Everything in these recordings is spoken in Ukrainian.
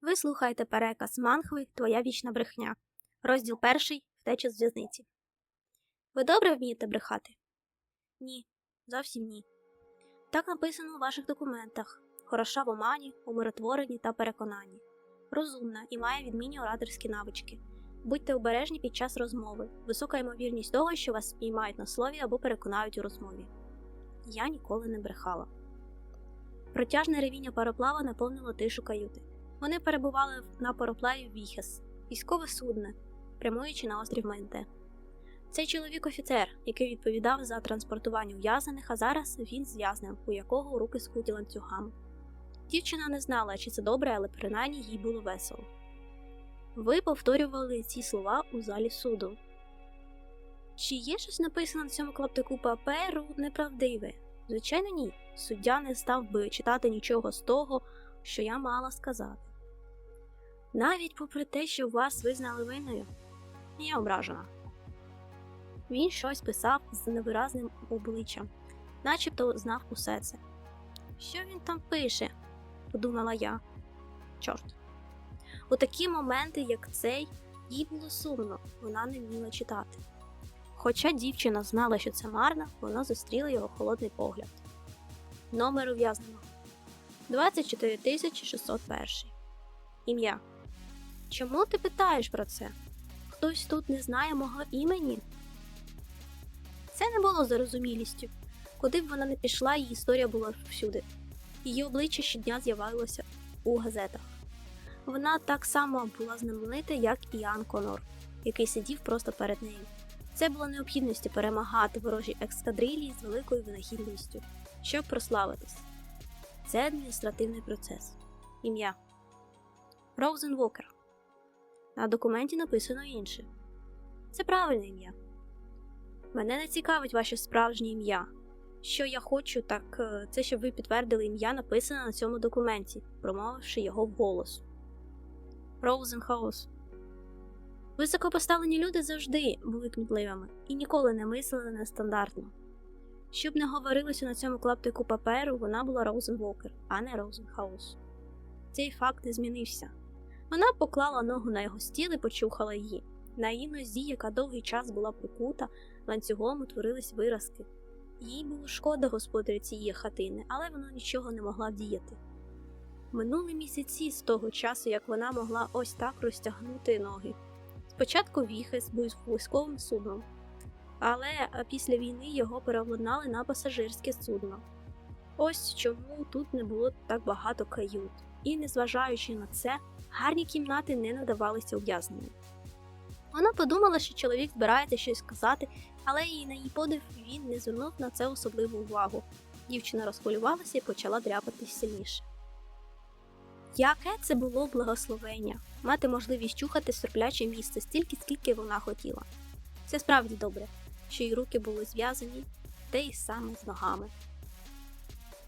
Ви слухаєте переказ Манхви Твоя вічна брехня. Розділ перший Втеча з в'язниці. Ви добре вмієте брехати? Ні, зовсім ні. Так написано у ваших документах. Хороша в омані, умиротворенні та переконанні. Розумна і має відмінні ораторські навички. Будьте обережні під час розмови. Висока ймовірність того, що вас спіймають на слові або переконають у розмові. Я ніколи не брехала. Протяжне ревіння пароплава наповнило тишу каюти. Вони перебували на пароплаві Віхес, військове судно, прямуючи на острів Майнте. Цей чоловік офіцер, який відповідав за транспортування ув'язнених, а зараз він з в'язнем, у якого руки скуті ланцюгами. Дівчина не знала, чи це добре, але принаймні їй було весело. Ви повторювали ці слова у залі суду. Чи є щось написано на цьому клаптику паперу неправдиве? Звичайно, ні. Суддя не став би читати нічого з того, що я мала сказати. Навіть попри те, що вас визнали винною, я ображена. Він щось писав з невиразним обличчям, начебто знав усе це. Що він там пише? подумала я. Чорт. У такі моменти, як цей, їй було сумно, вона не вміла читати. Хоча дівчина знала, що це марно, вона зустріла його холодний погляд. Номер ув'язненого 24601. Ім'я. Чому ти питаєш про це? Хтось тут не знає мого імені? Це не було зарозумілістю. Куди б вона не пішла, її історія була всюди. Її обличчя щодня з'явилося у газетах. Вона так само була знаменита, як і Ян Конор, який сидів просто перед нею. Це було необхідністю перемагати ворожі ескадрилії з великою винахідністю, щоб прославитись. Це адміністративний процес. Ім'я Роузен Вокер. На документі написано інше. Це правильне ім'я. Мене не цікавить ваше справжнє ім'я. Що я хочу, так е, це щоб ви підтвердили ім'я, написане на цьому документі, промовивши його вголос. Роузенхаус. Високопоставлені люди завжди були кмітливими і ніколи не мислили нестандартно. Щоб не говорилося на цьому клаптику паперу, вона була Роузенвокер, а не Роузенхаус. Цей факт не змінився. Вона поклала ногу на його стіл і почухала її. На її нозі, яка довгий час була прикута, ланцюгом утворились виразки. Їй було шкода господаря цієї хатини, але вона нічого не могла вдіяти. Минули місяці з того часу, як вона могла ось так розтягнути ноги. Спочатку Віхес був військовим судном, але після війни його переобладнали на пасажирське судно. Ось чому тут не було так багато кают, і, незважаючи на це, гарні кімнати не надавалися ув'язненим. Вона подумала, що чоловік збирається щось сказати, але її на її подив він не звернув на це особливу увагу. Дівчина розхвилювалася і почала дряпатись сильніше. Яке це було благословення мати можливість чухати серпляче місце стільки, скільки вона хотіла. Це справді добре, що її руки були зв'язані, те й саме з ногами.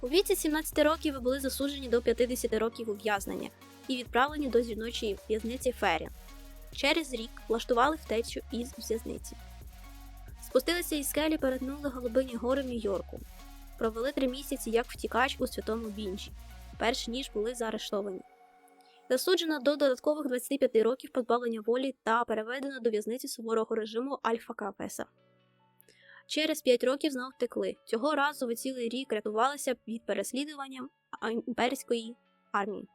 У віці 17 років ви були засуджені до 50 років ув'язнення і відправлені до жіночої в'язниці Феррін. Через рік влаштували втечу із в'язниці. Спустилися із скелі, перетнули голубині гори в Нью-Йорку. Провели три місяці як втікач у святому Бінчі, перш ніж були заарештовані. Засуджена до додаткових 25 років позбавлення волі та переведена до в'язниці суворого режиму Альфа Капеса. Через 5 років знов втекли. Цього разу ви цілий рік рятувалися від переслідування імперської армії.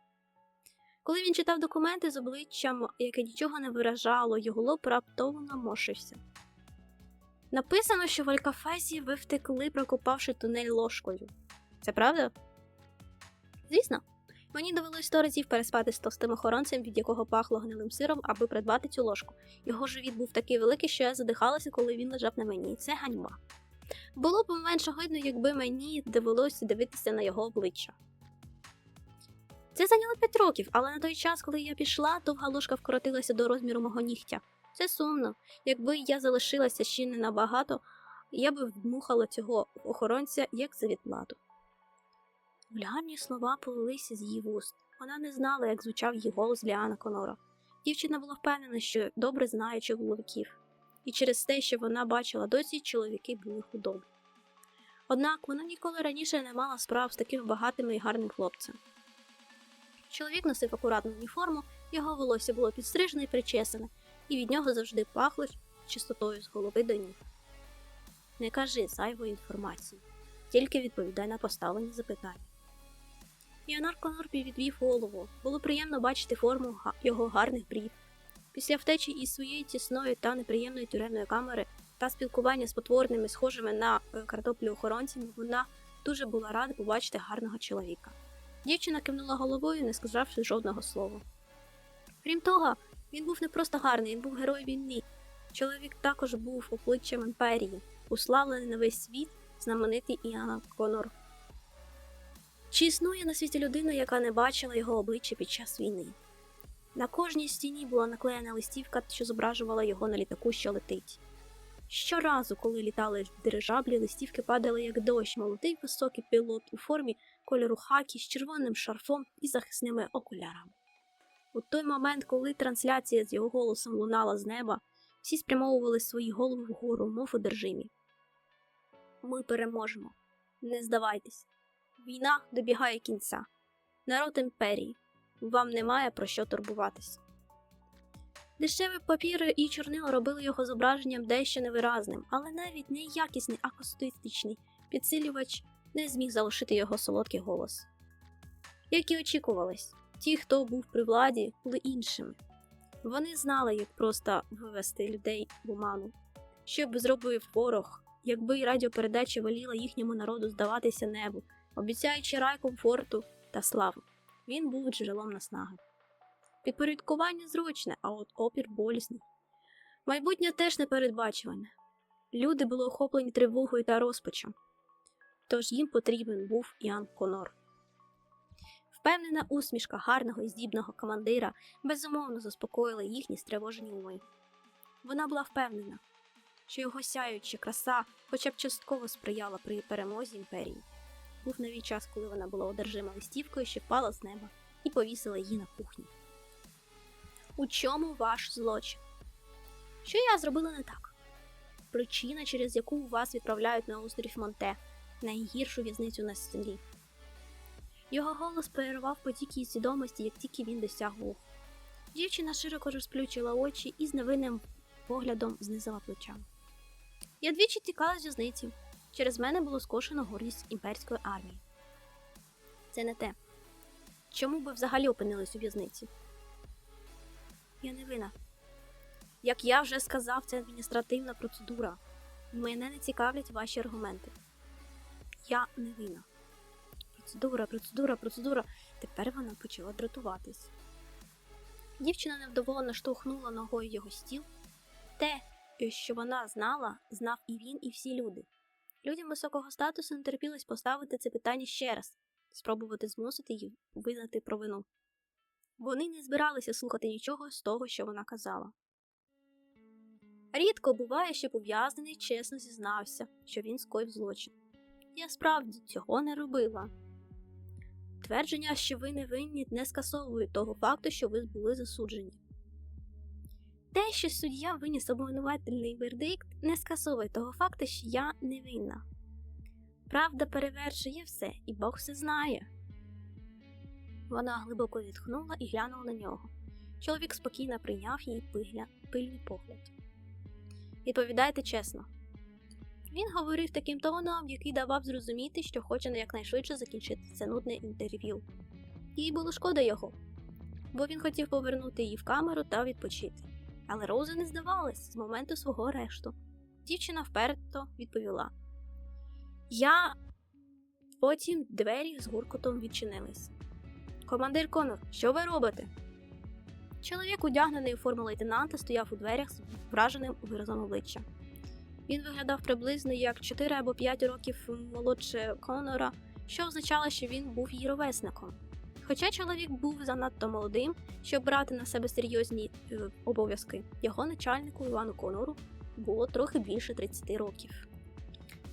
Коли він читав документи з обличчям, яке нічого не виражало, його лоб раптово намошився. Написано, що в Алькафесі ви втекли, прокопавши тунель ложкою. Це правда? Звісно. Мені довелось сто разів переспати з товстим охоронцем, від якого пахло гнилим сиром, аби придбати цю ложку. Його живіт був такий великий, що я задихалася, коли він лежав на мені. Це ганьба. Було б менше гидно, якби мені довелося дивитися на його обличчя. Це зайняло 5 років, але на той час, коли я пішла, довга ложка вкоротилася до розміру мого нігтя. Це сумно. Якби я залишилася ще не набагато, я би вдмухала цього охоронця як за відплату. Вульгарні слова полилися з її вуст. Вона не знала, як звучав її голос Ліана Конора. Дівчина була впевнена, що добре знає чоловіків, і через те, що вона бачила досі, чоловіки були худобі. Однак вона ніколи раніше не мала справ з таким багатим і гарним хлопцем. Чоловік носив акуратну уніформу, його волосся було підстрижене і причесане, і від нього завжди пахло чистотою з голови до ніг. Не кажи зайвої інформації, тільки відповідай на поставлені запитання. Іонар Конорбі відвів голову. Було приємно бачити форму його гарних брів. Після втечі із своєї тісної та неприємної тюремної камери та спілкування з потворними, схожими на е, картоплю охоронцями, вона дуже була рада побачити гарного чоловіка. Дівчина кивнула головою, не сказавши жодного слова. Крім того, він був не просто гарний, він був герой війни. Чоловік також був обличчям імперії, уславлений на весь світ, знаменитий Іоанн Конор. Чи існує на світі людина, яка не бачила його обличчя під час війни? На кожній стіні була наклеєна листівка, що зображувала його на літаку, що летить. Щоразу, коли літали дирижаблі, листівки падали як дощ, молодий високий пілот у формі кольору хакі з червоним шарфом і захисними окулярами. У той момент, коли трансляція з його голосом лунала з неба, всі спрямовували свої голови вгору, мов одержимі. Ми переможемо. Не здавайтесь. Війна добігає кінця. Народ імперії. Вам немає про що турбуватись. Дешеві папіри і чорнила робили його зображенням дещо невиразним, але навіть неякісний акустичний підсилювач не зміг залишити його солодкий голос. Як і очікувалось, ті, хто був при владі, були іншими. Вони знали, як просто вивести людей в оману. Що б зробив ворог, якби радіопередача веліла їхньому народу здаватися небу, обіцяючи рай комфорту та славу. Він був джерелом наснаги. Підпорядкування зручне, а от опір болісний. Майбутнє теж непередбачуване. Люди були охоплені тривогою та розпачем, тож їм потрібен був Іоанн Конор. Впевнена усмішка гарного і здібного командира безумовно заспокоїла їхні стривожені уми. Вона була впевнена, що його сяюча краса хоча б частково сприяла при перемозі імперії. Був новий час, коли вона була одержима листівкою, що впала з неба, і повісила її на кухні. У чому ваш злочин? Що я зробила не так? Причина, через яку вас відправляють на острів Монте, найгіршу в'язницю на селі. Його голос перервав потік її свідомості, як тільки він досяг вух. Дівчина широко розплющила очі і з невинним поглядом знизила плечами. Я двічі тікала з в'язниці. Через мене було скошено гордість імперської армії. Це не те. Чому ви взагалі опинились у в'язниці? Я не вина. Як я вже сказав, це адміністративна процедура. Мене не цікавлять ваші аргументи. Я не вина. Процедура, процедура, процедура. Тепер вона почала дратуватись. Дівчина невдоволено штовхнула ногою його стіл. Те, що вона знала, знав і він, і всі люди. Людям високого статусу не терпілось поставити це питання ще раз, спробувати змусити їх визнати провину. Вони не збиралися слухати нічого з того, що вона казала. Рідко буває, щоб ув'язнений чесно зізнався, що він скоїв злочин. Я справді цього не робила. Твердження, що ви не винні, не скасовують того факту, що ви були засуджені. Те, що суддя виніс обвинувальний вердикт, не скасовує того факту, що я не винна. Правда перевершує все, і Бог все знає. Вона глибоко відхнула і глянула на нього. Чоловік спокійно прийняв її пигля, пильний погляд. Відповідайте чесно. Він говорив таким тоном, який давав зрозуміти, що хоче якнайшвидше закінчити це нудне інтерв'ю. Їй було шкода його, бо він хотів повернути її в камеру та відпочити. Але Роза не здавалась з моменту свого арешту. Дівчина вперто відповіла: Я. Потім двері з гуркотом відчинились. Командир Конор, що ви робите? Чоловік, одягнений у форму лейтенанта, стояв у дверях з враженим виразом обличчя. Він виглядав приблизно як 4 або 5 років молодше Конора, що означало, що він був її ровесником. Хоча чоловік був занадто молодим, щоб брати на себе серйозні е, обов'язки, його начальнику Івану Конору було трохи більше 30 років.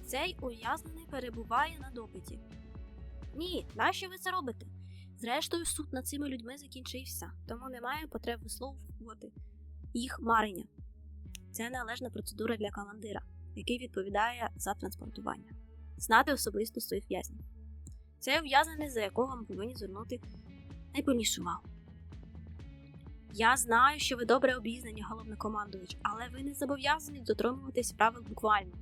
Цей ув'язнений перебуває на допиті. Ні, нащо ви це робите? Зрештою, суд над цими людьми закінчився, тому немає потреб висловлювати їх марення. Це належна процедура для командира, який відповідає за транспортування, знати особисто своїх в'язнів. Це ув'язнений, за якого ми повинні звернути найпильнішу увагу. Я знаю, що ви добре обізнані, головнокомандувач, але ви не зобов'язані дотримуватись правил буквально.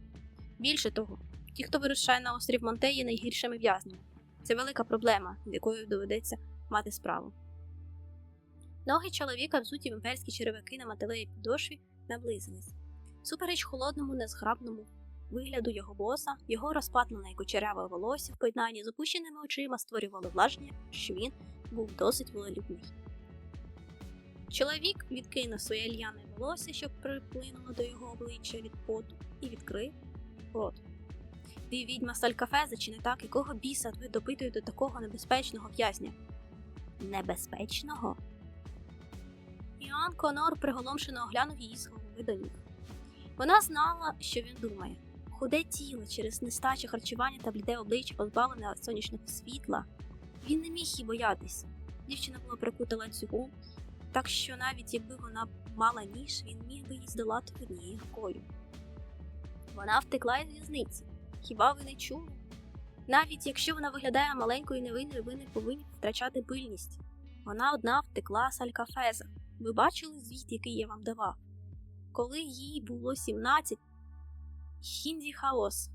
Більше того, ті, хто вирушає на острів Монте, є найгіршими в'язнями. Це велика проблема, з якою доведеться мати справу. Ноги чоловіка, взуті в імперські черевики на металевій підошві, наблизились. Супереч холодному, незграбному вигляду його боса, його розпатлене кучеряве волосся в поєднанні з опущеними очима створювало влаження, що він був досить волелюбний. Чоловік відкинув своє льяне волосся, що приплинуло до його обличчя від поту, і відкрив рот. Ти відьма Салькафеза, чи не так, якого біса ви допитуєте такого небезпечного в'язня? Небезпечного? Іоанн Конор приголомшено оглянув її з голови до ніг. Вона знала, що він думає. Худе тіло через нестачу харчування та бліде обличчя, позбавлене сонячного світла. Він не міг її боятися. Дівчина була прикута ланцюгом, так що навіть якби вона мала ніж, він міг би її здолати однією рукою. Вона втекла із в'язниці. Хіба ви не чули? Навіть якщо вона виглядає маленькою невинною, ви не повинні втрачати пильність. Вона одна втекла з Алькафеза. Ви бачили звіт, який я вам давав? Коли їй було 17, Хінді хаос.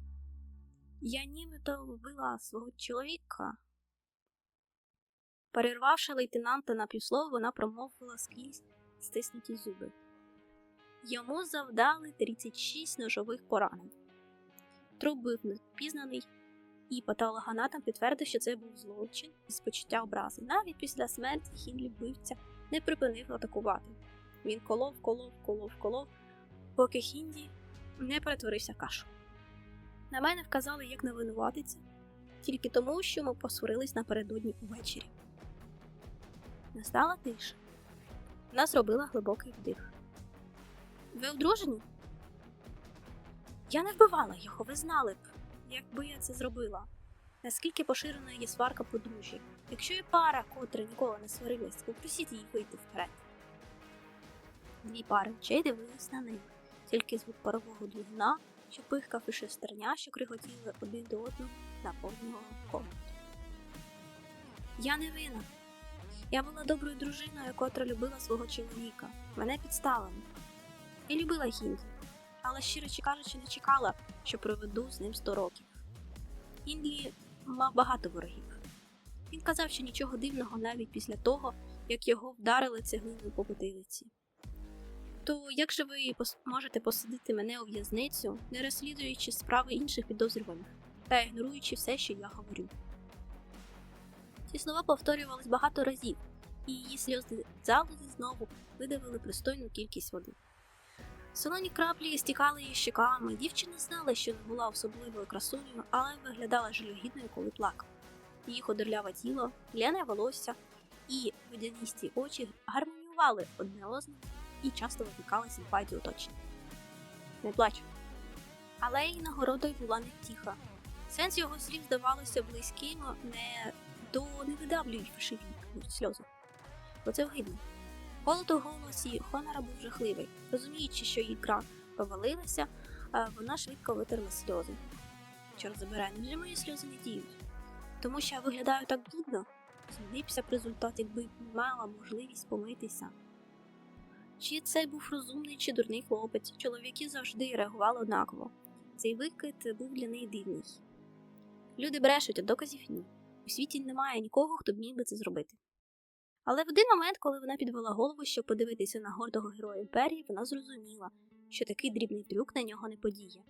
Я нібито вбила свого чоловіка. Перервавши лейтенанта на півслова, вона промовила скрізь стиснуті зуби. Йому завдали 36 ножових поранень. Труп був непізнаний, і патологоанатом підтвердив, що це був злочин із почуття образи. Навіть після смерті Хінлі вбивця не припинив атакувати. Він колов, колов, колов, колов, поки Хінді не перетворився в кашу. На мене вказали, як не винуватиться, тільки тому, що ми посварились напередодні увечері. Настала тиша. Вона зробила глибокий вдих. Ви одружені? Я не вбивала його, ви знали б, якби я це зробила. Наскільки поширеною є сварка подружжя. Якщо є пара, котра ніколи не сварилась, попросіть її вийти вперед. Дві пари очей дивились на них, тільки звук парового двигуна, що пихкав і шестерня, що криготіли один до одного на повного комнату. Я не винна. Я була доброю дружиною, котра любила свого чоловіка. Мене підставили. Я любила Хінді, але щиро кажучи, не чекала, що проведу з ним 100 років. Хінді мав багато ворогів. Він казав, що нічого дивного навіть після того, як його вдарили цеглиною по потилиці. То як же ви можете посадити мене у в'язницю, не розслідуючи справи інших підозрюваних та ігноруючи все, що я говорю? Ці слова повторювались багато разів, і її сльози залози знову видавили пристойну кількість води. Солоні краплі стікали її щеками. Дівчина знала, що не була особливою красунею, але виглядала жалюгідною, коли плакала. Її ходорляве тіло, ляне волосся і водянисті очі гармоніювали одне одним і часто викликали симпатію оточення. Не плач. Але її нагородою була не втіха. Сенс його слів здавалося близьким не до невидавлюють фальшиві сльози. Бо це вгидно. Голод у голосі Хонора був жахливий. Розуміючи, що її гра провалилася, а вона швидко витерла сльози. Чорт забирай, невже мої сльози не діють? Тому що я виглядаю так блудно, змінився б результат, якби мала можливість помитися. Чи це був розумний чи дурний хлопець, чоловіки завжди реагували однаково. Цей викид був для неї дивний. Люди брешуть, а доказів ні. У світі немає нікого, хто б міг би це зробити. Але в один момент, коли вона підвела голову, щоб подивитися на гордого героя імперії, вона зрозуміла, що такий дрібний трюк на нього не подіє.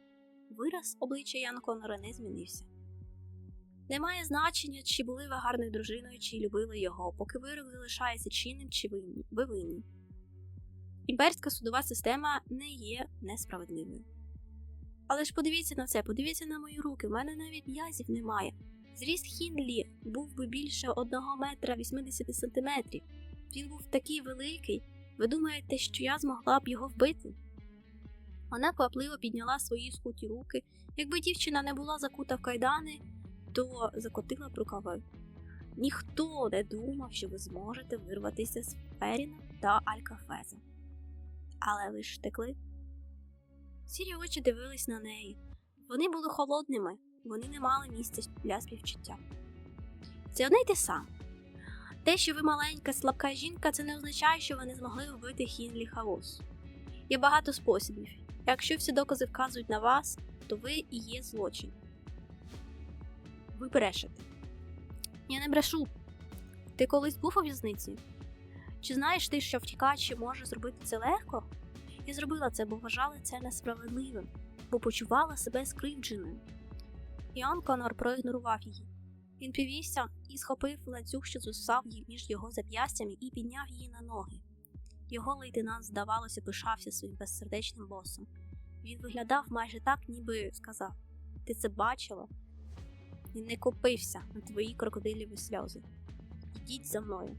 Вираз обличчя Яна Конора не змінився. Немає значення, чи були ви гарною дружиною, чи любили його, поки вирок залишається чинним чи винні, ви винні. Імперська судова система не є несправедливою. Але ж подивіться на це, подивіться на мої руки, в мене навіть м'язів немає. Зріст Хінлі був би більше 1 метра 80 сантиметрів. Він був такий великий. Ви думаєте, що я змогла б його вбити? Вона квапливо підняла свої скуті руки. Якби дівчина не була закута в кайдани, то закотила б рукави. Ніхто не думав, що ви зможете вирватися з Феріна та Алькафеза. Але ви ж втекли. Сірі очі дивились на неї. Вони були холодними, вони не мали місця для співчуття. Це одне й те саме. Те, що ви маленька, слабка жінка, це не означає, що ви не змогли вбити Хінлі Хаос. Є багато способів. Якщо всі докази вказують на вас, то ви і є злочин. Ви брешете. Я не брешу. Ти колись був у в'язниці? Чи знаєш ти, що втікач може зробити це легко? Я зробила це, бо вважала це несправедливим, бо почувала себе скривдженою. Іон Конор проігнорував її. Він підвівся і схопив ланцюг, що звисав їй між його зап'ястями, і підняв її на ноги. Його лейтенант, здавалося, пишався своїм безсердечним босом. Він виглядав майже так, ніби сказав: Ти це бачила? І не купився на твої крокодиліві сльози. Ідіть за мною.